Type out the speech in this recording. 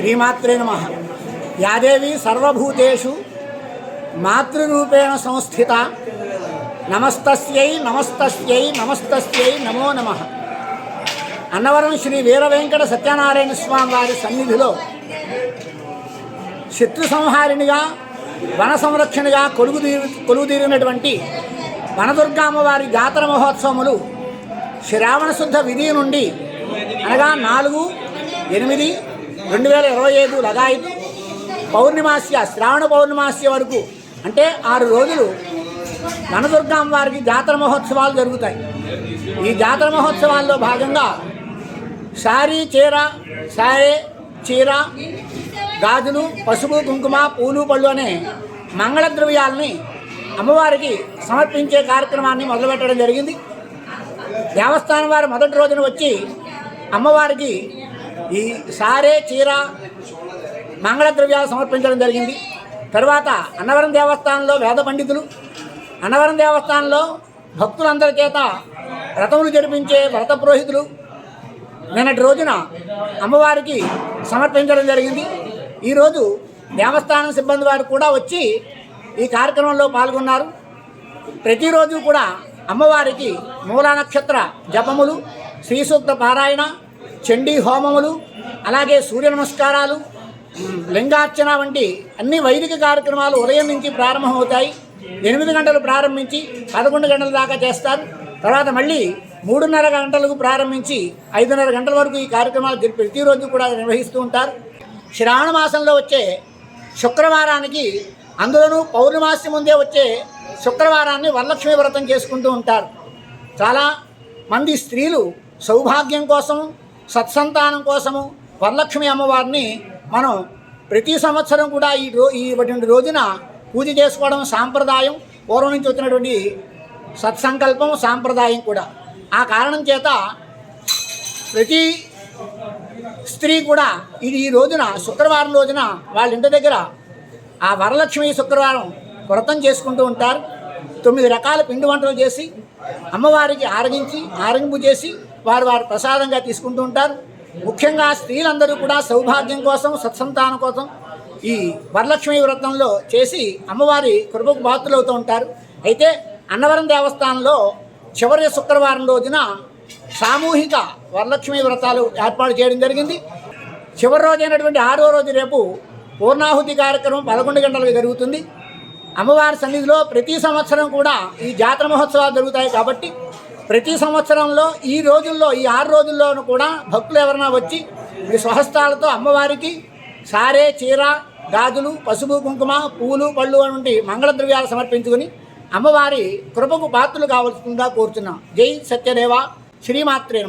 శ్రీమాత్రే నమ. యాదేవి సర్వభూతేషు మాతృరూపేణ సంస్థిత. నమస్తస్యై నమస్తస్యై నమస్తస్యై నమో నమ. అన్నవరం శ్రీ వీరవేంకట సత్యనారాయణ స్వామి వారి సన్నిధిలో శత్రు సంహారిణిగా వన సంరక్షణగా కొలుగుదీరు కొలుగుదీరినటువంటి వనదుర్గామ్మవారి జాతర మహోత్సవములు శ్రావణ శుద్ధ విధి నుండి అనగా నాలుగు ఎనిమిది రెండు వేల ఇరవై ఐదు లగాయతు పౌర్ణిమాస్య శ్రావణ పౌర్ణిమాస్య వరకు. అంటే ఆరు రోజులు ననదుర్గం వారికి జాతర మహోత్సవాలు జరుగుతాయి. ఈ జాతర మహోత్సవాల్లో భాగంగా శారీ చీర సారే చీర గాజులు పసుపు కుంకుమ పూలు పళ్ళు అనే మంగళ ద్రవ్యాలని అమ్మవారికి సమర్పించే కార్యక్రమాన్ని మొదలుపెట్టడం జరిగింది. దేవస్థానం వారు మొదటి రోజున వచ్చి అమ్మవారికి ఈ సారే చీర మంగళద్రవ్యాలు సమర్పించడం జరిగింది. తర్వాత అన్నవరం దేవస్థానంలో వేద పండితులు అన్నవరం దేవస్థానంలో భక్తులందరి చేత వ్రతములు జరిపించే వ్రత పురోహితులు నిన్నటి రోజున అమ్మవారికి సమర్పించడం జరిగింది. ఈరోజు దేవస్థానం సిబ్బంది వారు కూడా వచ్చి ఈ కార్యక్రమంలో పాల్గొన్నారు. ప్రతిరోజు కూడా అమ్మవారికి మూల నక్షత్ర జపములు శ్రీసూక్త పారాయణ చండీ హోమములు అలాగే సూర్య నమస్కారాలు లింగార్చన వంటి అన్ని వైదిక కార్యక్రమాలు ఉదయం నుంచి ప్రారంభమవుతాయి. ఎనిమిది గంటలు ప్రారంభించి పదకొండు గంటల దాకా చేస్తారు. తర్వాత మళ్ళీ మూడున్నర గంటలకు ప్రారంభించి ఐదున్నర గంటల వరకు ఈ కార్యక్రమాలు ప్రతిరోజు కూడా నిర్వహిస్తూ ఉంటారు. శ్రావణ మాసంలో వచ్చే శుక్రవారానికి అందులోనూ పౌర్ణమాసి ముందే వచ్చే శుక్రవారాన్ని వరలక్ష్మి వ్రతం చేసుకుంటూ ఉంటారు. చాలా మంది స్త్రీలు సౌభాగ్యం కోసం సత్సంతానం కోసము వరలక్ష్మి అమ్మవారిని మనం ప్రతి సంవత్సరం కూడా ఈ రో ఈ ఇటువంటి రోజున పూజ చేసుకోవడం సాంప్రదాయం పూర్వం నుంచి వచ్చినటువంటి సత్సంకల్పం సాంప్రదాయం కూడా. ఆ కారణం చేత ప్రతి స్త్రీ కూడా ఇది ఈ రోజున శుక్రవారం రోజున వాళ్ళ ఇంటి దగ్గర ఆ వరలక్ష్మి శుక్రవారం వ్రతం చేసుకుంటూ ఉంటారు. తొమ్మిది రకాల పిండి వంటలు చేసి అమ్మవారికి ఆరగించి ఆరగింపు చేసి వారు వారు ప్రసాదంగా తీసుకుంటూ ఉంటారు. ముఖ్యంగా స్త్రీలందరూ కూడా సౌభాగ్యం కోసం సత్సంతానం కోసం ఈ వరలక్ష్మి వ్రతంలో చేసి అమ్మవారి కృపకు బాతులవుతూ ఉంటారు. అయితే అన్నవరం దేవస్థానంలో చివరి శుక్రవారం రోజున సామూహిక వరలక్ష్మి వ్రతాలు ఏర్పాటు చేయడం జరిగింది. చివరి రోజు అయినటువంటి ఆరో రోజు రేపు పూర్ణాహుతి కార్యక్రమం పదకొండు గంటలకు జరుగుతుంది. అమ్మవారి సన్నిధిలో ప్రతి సంవత్సరం కూడా ఈ జాతర మహోత్సవాలు జరుగుతాయి కాబట్టి ప్రతి సంవత్సరంలో ఈ రోజుల్లో ఈ ఆరు రోజుల్లోనూ కూడా భక్తులు ఎవరైనా వచ్చి మీ స్వహస్తాలతో అమ్మవారికి సారే చీర గాజులు పసుపు కుంకుమ పూలు పళ్ళు వంటి మంగళ ద్రవ్యాలు సమర్పించుకుని అమ్మవారి కృపకు పాత్రలు కావాల్సిందిగా కోరుతున్నాం జై సత్యదేవ శ్రీమాత్రే